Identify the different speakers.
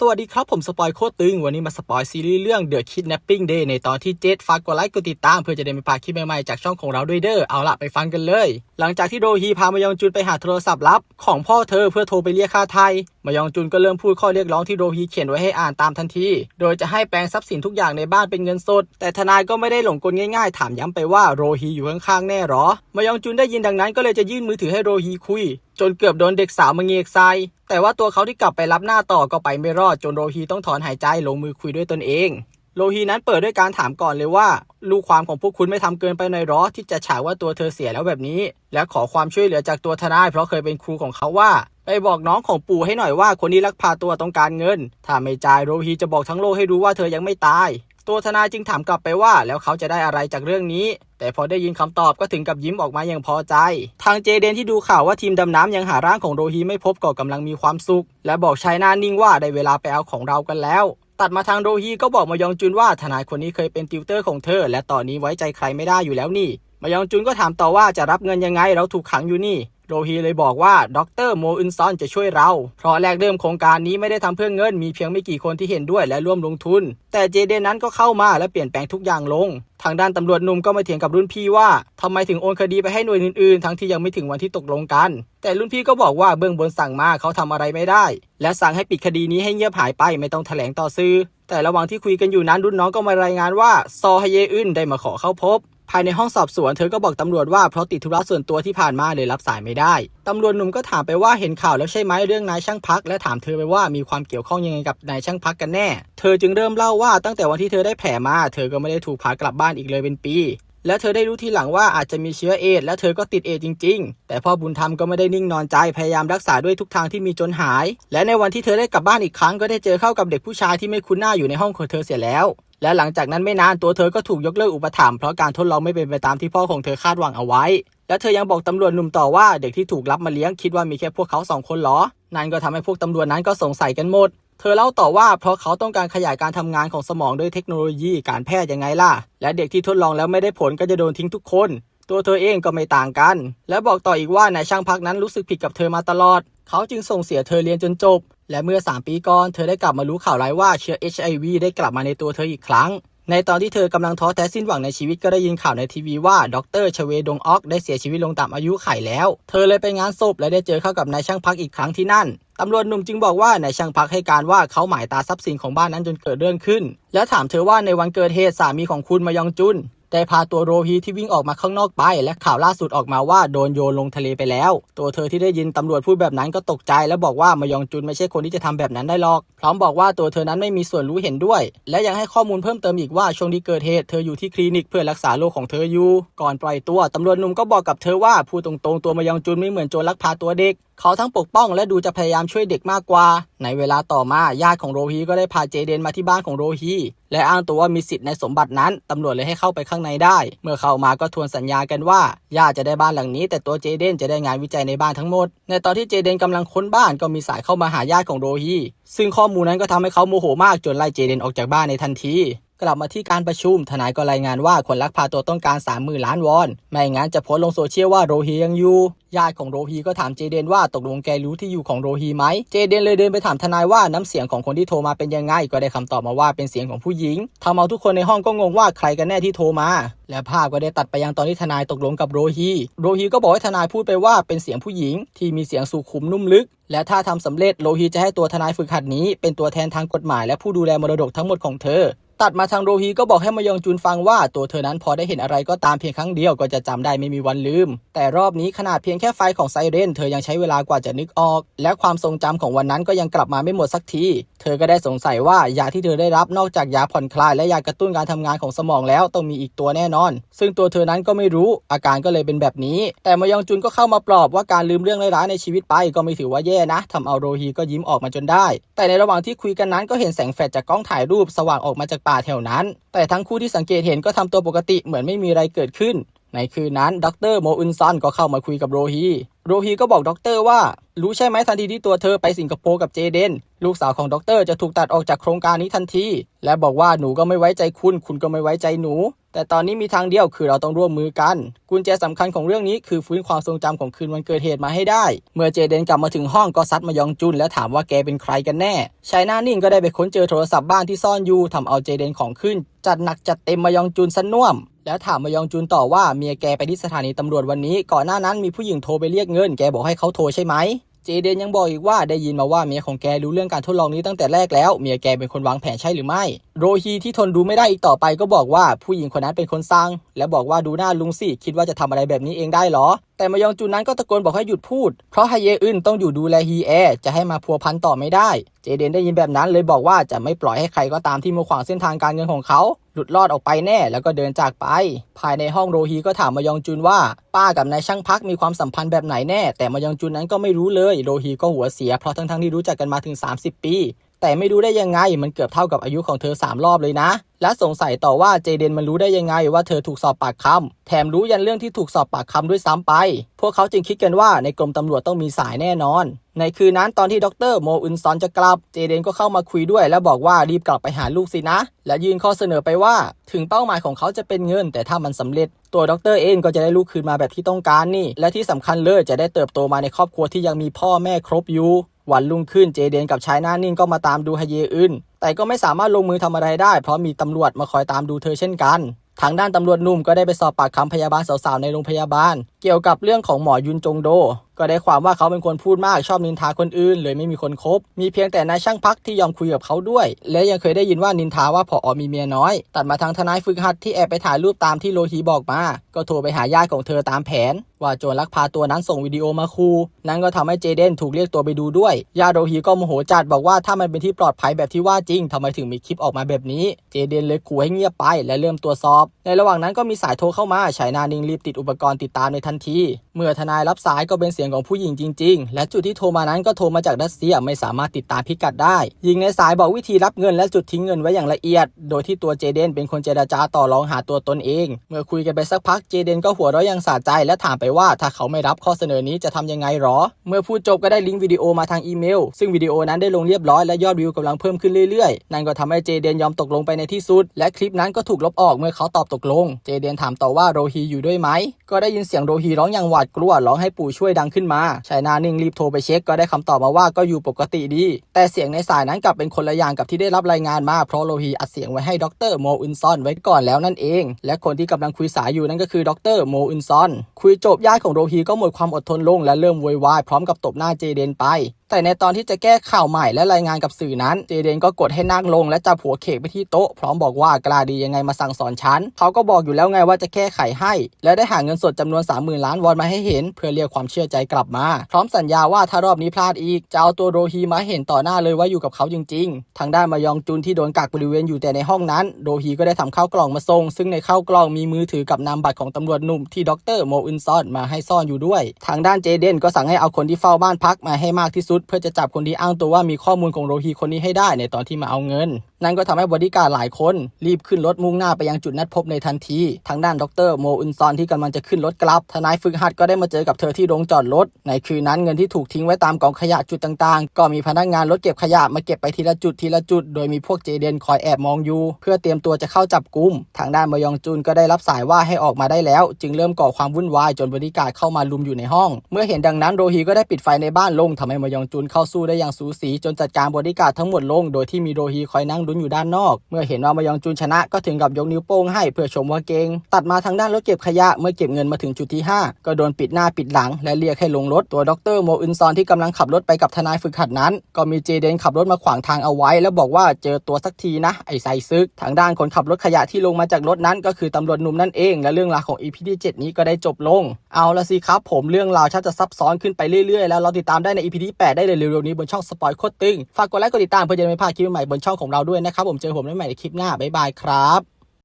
Speaker 1: สวัสดีครับ ผมสปอยโคตรตึง วันนี้มาสปอยซีรีส์เรื่อง The Kidnapping Day ในตอนที่7ฝากกดไลค์กดติดตาม เพื่อจะได้ไม่พลาดคลิปใหม่ๆจากช่องของเราด้วยเด้อเอาละไปฟังกันเลย หลังจากที่โรฮีพามายองจุนไปหาโทรศัพท์ลับ ของพ่อเธอเพื่อโทรไปเรียกค่าไทยมายองจุนก็เริ่มพูดข้อเรียกร้องที่โรฮีเขียนไว้ให้อ่านตามทันที โดยจะให้แปลงทรัพย์สินทุกอย่างในบ้านเป็นเงินสด แต่ทนายก็ไม่ได้หลงกลง่ายๆ ถามย้ำไปว่าโรฮีอยู่ข้างๆแน่หรอมายองจุนได้ยินดังนั้นก็เลยจะยื่นมือถือให้โรฮีคุย จนเกือบโดนเด็กสาวมาเงียกไซแต่ว่าตัวเขาที่กลับไปรับหน้าต่อก็ไปไม่รอดจนโรฮีต้องถอนหายใจลงมือคุยด้วยตนเอง โรฮีนั้นเปิดด้วยการถามก่อนเลยว่า ลูกความของพวกคุณไม่ทำเกินไปหน่อยหรอที่จะฉากว่าตัวเธอเสียแล้วแบบนี้ และขอความช่วยเหลือจากตัวทนายเพราะเคยเป็นครูของเขาว่าไปบอกน้องของปู่ให้หน่อยว่าคนนี้ลักพาตัวต้องการเงิน ถ้าไม่จ่ายโรฮีจะบอกทั้งโลกให้รู้ว่าเธอยังไม่ตาย ตัวทนายจึงถามกลับไปว่า แล้วเขาจะได้อะไรจากเรื่องนี้ แต่พอได้ยินคำตอบก็ถึงกับยิ้มออกมาอย่างพอใจ ทางเจเดนที่ดูข่าวว่าทีมดำน้ำยังหาร่างของโรฮีไม่พบก็กำลังมีความสุข และบอกชายหน้านิ่งว่าได้เวลาไปเอาของเรากันแล้ว ตัดมาทางโรฮีก็บอกมายองจุนว่าทนายคนนี้เคยเป็นติวเตอร์ของเธอ และตอนนี้ไว้ใจใครไม่ได้อยู่แล้วนี่มายองจุนก็ถามต่อว่าจะรับเงินยังไงเราถูกขังอยู่นี่ โรฮีเลยบอกว่าดรโมอึนซอนจะช่วยเรา เพราะแรกเริ่มโครงการนี้ไม่ได้ทำเพื่อเงิน มีเพียงไม่กี่คนที่เห็นด้วยและร่วมลงทุน แต่เจเดนนั้นก็เข้ามาและเปลี่ยนแปลงทุกอย่างลง ทางด้านตำรวจหนุ่มก็มาเถียงกับรุ่นพี่ว่าทำไมถึงโอนคดีไปให้หน่วยอื่นๆ ทั้งที่ยังไม่ถึงวันที่ตกลงกัน แต่รุ่นพี่ก็บอกว่าเบื้องบนสั่งมาเขาทำอะไรไม่ได้ และสั่งให้ปิดคดีนี้ให้เงียบหายไปไม่ต้องแถลงต่อสื่อแต่ระหว่างที่คุยกันอยู่นั้นรุ่นน้องก็มารายงานว่าซอฮเยอึนได้มาขอเข้าพบ ภายในห้องสอบสวนเธอก็บอกตำรวจว่าเพราะติดธุระส่วนตัวที่ผ่านมาเลยรับสายไม่ได้ ตำรวจหนุ่มก็ถามไปว่าเห็นข่าวแล้วใช่ไหมเรื่องนายช่างพัก และถามเธอไปว่ามีความเกี่ยวข้องยังไงกับนายช่างพักกันแน่ เธอจึงเริ่มเล่าว่าตั้งแต่วันที่เธอได้แผลมา เธอก็ไม่ได้ถูกพากลับบ้านอีกเลยเป็นปี และเธอได้รู้ทีหลังว่าอาจจะมีเชื้อเอดและเธอก็ติดเอดจริง ๆ แต่พ่อบุญธรรมก็ไม่ได้นิ่งนอนใจพยายามรักษาด้วยทุกทางที่มีจนหาย และในวันที่เธอได้กลับบ้านอีกครั้งก็ได้เจอเข้ากับเด็กผู้ชายที่ไม่คุ้นหน้าอยู่ในห้องของเธอเสียแล้ว และหลังจากนั้นไม่นานตัวเธอก็ถูกยกเลิกอุปถัมภ์เพราะการทดลองไม่เป็นไปตามที่พ่อของเธอคาดหวังเอาไว้ และเธอยังบอกตำรวจหนุ่มต่อว่าเด็กที่ถูกรับมาเลี้ยงคิดว่ามีแค่พวกเขาสองคนเหรอ นั่นก็ทำให้พวกตำรวจนั้นก็สงสัยกันหมด เธอเล่าต่อว่าเพราะเขาต้องการขยายการทำงานของสมองด้วยเทคโนโลยีการแพทย์ยังไงล่ะ และเด็กที่ทดลองแล้วไม่ได้ผลก็จะโดนทิ้งทุกคน ตัวเธอเองก็ไม่ต่างกัน และบอกต่ออีกว่านายช่างพักนั้นรู้สึกผิดกับเธอมาตลอด เขาจึงส่งเสียเธอเรียนจนจบ และเมื่อ 3 ปีก่อน เธอได้กลับมารู้ข่าวร้ายว่าเชื้อ HIV ได้กลับมาในตัวเธออีกครั้ง ในตอนที่เธอกำลังท้อแท้สิ้นหวังในชีวิตก็ได้ยินข่าวในทีวีว่าดรชเวดงออกได้เสียชีวิตลงตามอายุไขแล้ว เธอเลยไปงานศพและได้เจอเข้ากับนายช่างพักอีกครั้งที่นั่นตำรวจหนุ่มจึงบอกว่านายช่างพักให้การว่าเขาหมายตาทรัพย์สินของบ้านนั้นจนเกิดเรื่องขึ้น และถามเธอว่าในวันเกิดเหตุสามีของคุณมายองจุน ได้พาตัวโรฮีที่วิ่งออกมาข้างนอกไป และข่าวล่าสุดออกมาว่าโดนโยนลงทะเลไปแล้ว ตัวเธอที่ได้ยินตำรวจพูดแบบนั้นก็ตกใจ และบอกว่ามายองจุนไม่ใช่คนที่จะทำแบบนั้นได้หรอก พร้อมบอกว่าตัวเธอนั้นไม่มีส่วนรู้เห็นด้วย และยังให้ข้อมูลเพิ่มเติมอีกว่าช่วงที่เกิดเหตุเธออยู่ที่คลินิกเพื่อรักษาโรคของเธออยู่ ก่อนปล่อยตัวตำรวจหนุ่มก็บอกกับเธอว่าพูดตรงๆตัวมายองจุนไม่เหมือนโจรลักพาตัวเด็กเขาทั้งปกป้องและดูจะพยายามช่วยเด็กมากกว่า ในเวลาต่อมาญาติของโรฮีก็ได้พาเจเดนมาที่บ้านของโรฮีและอ้างตัวว่ามีสิทธิ์ในสมบัตินั้น ตำรวจเลยให้เข้าไปข้างในได้ เมื่อเข้ามาก็ทวนสัญญากันว่าญาติจะได้บ้านหลังนี้ แต่ตัวเจเดนจะได้งานวิจัยในบ้านทั้งหมด ในตอนที่เจเดนกำลังค้นบ้านก็มีสายเข้ามาหาญาติของโรฮีซึ่งข้อมูลนั้นก็ทำให้เขาโมโหมากจนไล่เจเดนออกจากบ้านในทันที กลับมาที่การประชุม ทนายก็รายงานว่าคนลักพาตัวต้องการ 30,000 ล้านวอน ไม่งั้นจะโพสลงโซเชียลว่าโรฮียังอยู่ ญาติของโรฮีก็ถามเจเดนว่าตกลงแกรู้ที่อยู่ของโรฮีไหม เจเดนเลยเดินไปถามทนายว่าน้ำเสียงของคนที่โทรมาเป็นยังไง ก็ได้คำตอบมาว่าเป็นเสียงของผู้หญิงทำเอาทุกคนในห้องก็งงว่าใครกันแน่ที่โทรมา และภาพก็ได้ตัดไปยังตอนที่ทนายตกลงกับโรฮี โรฮีก็บอกให้ทนายพูดไปว่าเป็นเสียงผู้หญิง ที่มีเสียงสุขุมนุ่มลึก และถ้าทำสำเร็จโรฮีจะให้ตัวทนายฝึกหัดนี้ เป็นตัวแทนทางกฎหมายและผู้ดูแลมรดกทั้งหมดของเธอ ตัดมาทางโรฮีก็บอกให้มายองจุนฟังว่าตัวเธอนั้นพอได้เห็นอะไรก็ตามเพียงครั้งเดียวก็จะจำได้ไม่มีวันลืม แต่รอบนี้ขนาดเพียงแค่ไฟของไซเรนเธอยังใช้เวลากว่าจะนึกออก และความทรงจำของวันนั้นก็ยังกลับมาไม่หมดสักที เธอก็ได้สงสัยว่ายาที่เธอได้รับนอกจากยาผ่อนคลายและยากระตุ้นการทำงานของสมองแล้วต้องมีอีกตัวแน่นอน ซึ่งตัวเธอนั้นก็ไม่รู้อาการก็เลยเป็นแบบนี้ แต่มายองจุนก็เข้ามาปลอบว่าการลืมเรื่องร้ายๆในชีวิตไปก็ไม่ถือว่าแย่นะทำเอาโรฮีก็ยิ้มออกมาจนได้ แต่ในระหว่างที่คุยกันนั้นก็เห็นแสงแฟลชจากกล้องถ่ายรูปสว่างออกมาจากป่าแถวนั้น แต่ทั้งคู่ที่สังเกตเห็นก็ทำตัวปกติเหมือนไม่มีอะไรเกิดขึ้น ในคืนนั้นดรโมอุนซันก็เข้ามาคุยกับโรฮี โรฮีก็บอกดรว่า รู้ใช่ไหมทันทีที่ตัวเธอไปสิงคโปร์กับเจเดน ลูกสาวของด็อกเตอร์จะถูกตัดออกจากโครงการนี้ทันที และบอกว่าหนูก็ไม่ไว้ใจคุณ คุณก็ไม่ไว้ใจหนู แต่ตอนนี้มีทางเดียวคือเราต้องร่วมมือกัน กุญแจสำคัญของเรื่องนี้คือฟื้นความทรงจำของคืนวันเกิดเหตุมาให้ได้ เมื่อเจเดนกลับมาถึงห้องก็ซัดมายองจุนและถามว่าแกเป็นใครกันแน่ชายหน้านิ่งก็ได้ไปค้นเจอโทรศัพท์บ้านที่ซ่อนอยู่ทำเอาเจเดนของขึ้น จัดหนักจัดเต็มมายองจุนสน่วมแล้วถามมายองจุนต่อว่าเมียแกไปที่สถานีตำรวจวันนี้ ก่อนหน้านั้นมีผู้หญิงโทรไปเรียกเงิน แกบอกให้เขาโทรใช่ไหม เจเดนยังบอกอีกว่าได้ยินมาว่าเมียของแกรู้เรื่องการทดลองนี้ตั้งแต่แรกแล้วเมียแกเป็นคนวางแผนใช่หรือไม่ โรฮีที่ทนดูไม่ได้อีกต่อไปก็บอกว่าผู้หญิงคนนั้นเป็นคนสร้าง และบอกว่าดูหน้าลุงสิคิดว่าจะทำอะไรแบบนี้เองได้เหรอ แต่มายองจุนนั้นก็ตะโกนบอกให้หยุดพูด เพราะไฮเยอึนต้องอยู่ดูแลฮีแอจะให้มาพัวพันต่อไม่ได้ จเดนได้ยินแบบนั้นเลยบอกว่าจะไม่ปล่อยให้ใครก็ตามที่มาขวางเส้นทางการเงินของเขา หลุดรอดออกไปแน่ แล้วก็เดินจากไป ภายในห้องโรฮีก็ถามมายองจุนว่า ป้ากับนายช่างพักมีความสัมพันธ์แบบไหนแน่ แต่มายองจุนนั้นก็ไม่รู้เลย โรฮีก็หัวเสียเพราะทั้งๆที่รู้จักกันมาถึง 30 ปี แต่ไม่รู้ได้ยังไงมันเกือบเท่ากับอายุของเธอ 3 รอบเลยนะ และสงสัยต่อว่าเจเดนมันรู้ได้ยังไงว่าเธอถูกสอบปากคำแถมรู้ยันเรื่องที่ถูกสอบปากคำด้วยซ้ำไป พวกเขาจึงคิดกันว่าในกรมตำรวจต้องมีสายแน่นอน ในคืนนั้นตอนที่ดรโมอุนซอนจะกลับ เจเดนก็เข้ามาคุยด้วย และบอกว่ารีบกลับไปหาลูกสินะ และยื่นข้อเสนอไปว่า ถึงเป้าหมายของเขาจะเป็นเงิน แต่ถ้ามันสำเร็จ ตัวดรเองก็จะได้ลูกคืนมาแบบที่ต้องการนี่ และที่สำคัญเลยจะได้เติบโตมาในครอบครัวที่ยังมีพ่อแม่ครบอยู่ วันรุ่งขึ้นเจเดนกับชายหน้านิ่งก็มาตามดูฮเยอึนแต่ก็ไม่สามารถลงมือทำอะไรได้ เพราะมีตำรวจมาคอยตามดูเธอเช่นกัน ทางด้านตำรวจหนุ่มก็ได้ไปสอบปากคำพยาบาลสาวๆในโรงพยาบาล กี่ยวกับเรื่องของหมอยุนจงโด ก็ได้ความว่าเขาเป็นคนพูดมากชอบนินทาคนอื่น เลยไม่มีคนคบ มีเพียงแต่นายช่างพักที่ยอมคุยกับเขาด้วย และยังเคยได้ยินว่านินทาว่าพออมีเมียน้อย ตัดมาทางทนายฝึกหัดที่แอบไปถ่ายรูปตามที่โลฮีบอกมา ก็โทรไปหาญาติของเธอตามแผน ว่าโจรลักพาตัวนั้นส่งวิดีโอมาคูนั่นก็ทำให้เจเดนถูกเรียกตัวไปดูด้วยญาติโรฮีก็โมโหจัดบอกว่าถ้ามันเป็นที่ปลอดภัยแบบที่ว่าจริงทำไมถึงมีคลิปออกมาแบบนี้ เจเดนเลยขู่ให้เงียบไปและเริ่มตรวจสอบ ในระหว่างนั้นก็มีสายโทรเข้ามาชายนานิงรีบติดอุปกรณ์ติดตามในทันที เมื่อทนายรับสายก็เป็นเสียงของผู้หญิงจริง ๆ และจุดที่โทรมานั้นก็โทรมาจากรัสเซียไม่สามารถติดตามพิกัดได้หญิงในสายบอกวิธีรับเงินและจุดทิ้งเงินไว้อย่างละเอียด โดยที่ตัวเจเดนเป็นคนเจรจาต่อรองหาตัวตนเอง เมื่อคุยกันไปสักพักเจเดนก็หัวเราะอยังสะใจ และถามไปว่าถ้าเขาไม่รับข้อเสนอนี้จะทำยังไงหรอ เมื่อพูดจบก็ได้ลิงก์วิดีโอมาทางอีเมล ซึ่งวิดีโอนั้นได้ลงเรียบร้อยและยอดวิวกำลังเพิ่มขึ้นเรื่อยๆ นั่นก็ทำให้เจเดนยอมตกลงไปในที่สุด และคลิปนั้นก็ถูกลบออกเมื่อเขาตอบตกลง เจเดนถามต่อว่าโรฮีอยู่ด้วยไหม ก็ได้ยินเสียงโรฮีร้องอย่างหวาดกลัวร้องให้ปู่ช่วยดังขึ้นมาชายนานิ่งรีบโทรไปเช็คก็ได้คำตอบมาว่าก็อยู่ปกติดี แต่เสียงในสายนั้นกลับเป็นคนละอย่างกับที่ได้รับรายงานมาเพราะโรฮีอัดเสียงไว้ให้ดรโมอินซอนไว้ก่อนแล้วนั่นเอง และคนที่กำลังคุยสายอยู่นั่นก็คือดรโมอินซอน คุยจบญาติของโรฮีก็หมดความอดทนลงและเริ่มโวยวายพร้อมกับตบหน้าเจเดนไปแต่ในตอนที่จะแก้ข่าวใหม่และรายงานกับสื่อนั้น เจเดนก็กดให้นั่งลงและจับหัวเขกไปที่โต๊ะ พร้อมบอกว่ากลาดียังไงมาสั่งสอนฉัน เขาก็บอกอยู่แล้วไงว่าจะแก้ไขให้ และได้หาเงินสดจำนวน 30,000 ล้านวอนมาให้เห็น เพื่อเรียกความเชื่อใจกลับมา พร้อมสัญญาว่าถ้ารอบนี้พลาดอีก จะเอาตัวโรฮีมาเห็นต่อหน้าเลยว่าอยู่กับเขาจริง ๆ ทางด้านมายองจุนที่โดนกักบริเวณอยู่แต่ในห้องนั้น โรฮีก็ได้ทำข้าวกล่องมาส่ง ซึ่งในข้าวกล่องมีมือถือกับนามบัตรของตำรวจหนุ่มที่ดรโมอุนซอนมาให้ซ่อนอยู่ด้วย ทางด้านเจเดนก็สั่งให้เอาคนที่เฝ้าบ้านพักมาให้มากที่สุดเพื่อจะจับคนที่อ้างตัวว่ามีข้อมูลของโรฮีคนนี้ให้ได้ในตอนที่มาเอาเงินนั่นก็ทำให้บริการดหลายคน รีบขึ้นรถมุ่งหน้าไปยังจุดนัดพบในทันที ทางด้านดรโมอุนซอนที่กำลังจะขึ้นรถกลับ ทนายฝึกหัดก็ได้มาเจอกับเธอที่โรงจอดรถ ในคืนนั้นเงินที่ถูกทิ้งไว้ตามกองขยะจุดต่างๆ ก็มีพนักงานรถเก็บขยะมาเก็บไปทีละจุดทีละจุด โดยมีพวกเจเดนคอยแอบมองอยู่ เพื่อเตรียมตัวจะเข้าจับกุม ทางด้านมยองจุนก็ได้รับสายว่าให้ออกมาได้แล้ว จึงเริ่มก่อความวุ่นวายจนบริการดเข้ามาลุมอยู่ในห้อง เมื่อเห็นดังนั้นโรฮีก็ได้ปิดไฟในบ้านลงทำให้มยองจุนเข้าสู้ได้อย่างสูสีจนจัดการบริการดทั้งหมดลง โดยที่มีโรฮีคอยนั่งลุ้นอยู่ด้านนอก เมื่อเห็นว่ามายองจุนชนะก็ถึงกับยกนิ้วโป้งให้เพื่อชมว่าเก่งตัดมาทางด้านรถเก็บขยะเมื่อเก็บเงินมาถึงจุดที่ 5 ก็โดนปิดหน้าปิดหลัง และเรียกให้ลงรถตัวดรโมอึนซอนที่กำลังขับรถไปกับทนายฝึกหัดนั้น ก็มีเจเดนขับรถมาขวางทางเอาไว้ แล้วบอกว่าเจอตัวสักทีนะ ไอ้ไซซึก ทางด้านคนขับรถขยะที่ลงมาจากรถนั้น ก็คือตำรวจหนุ่มนั่นเอง และเรื่องราวของ EP ที่7นี้ก็ได้จบลง เอาละสิครับ ผมเรื่องราวชักจะซับซ้อนขึ้นไปเรื่อยๆ แล้วเราติดตามได้ใน EP ที่8ได้เลยเร็วๆนี้บนช่องสปอยโคตรตึงฝากกดไลค์กดติดตามเพื่อจะไม่พลาดคลิปใหม่บนช่องของเราด้วยนะครับผมเจอผมได้ใหม่ในคลิปหน้าบ๊ายบายครับ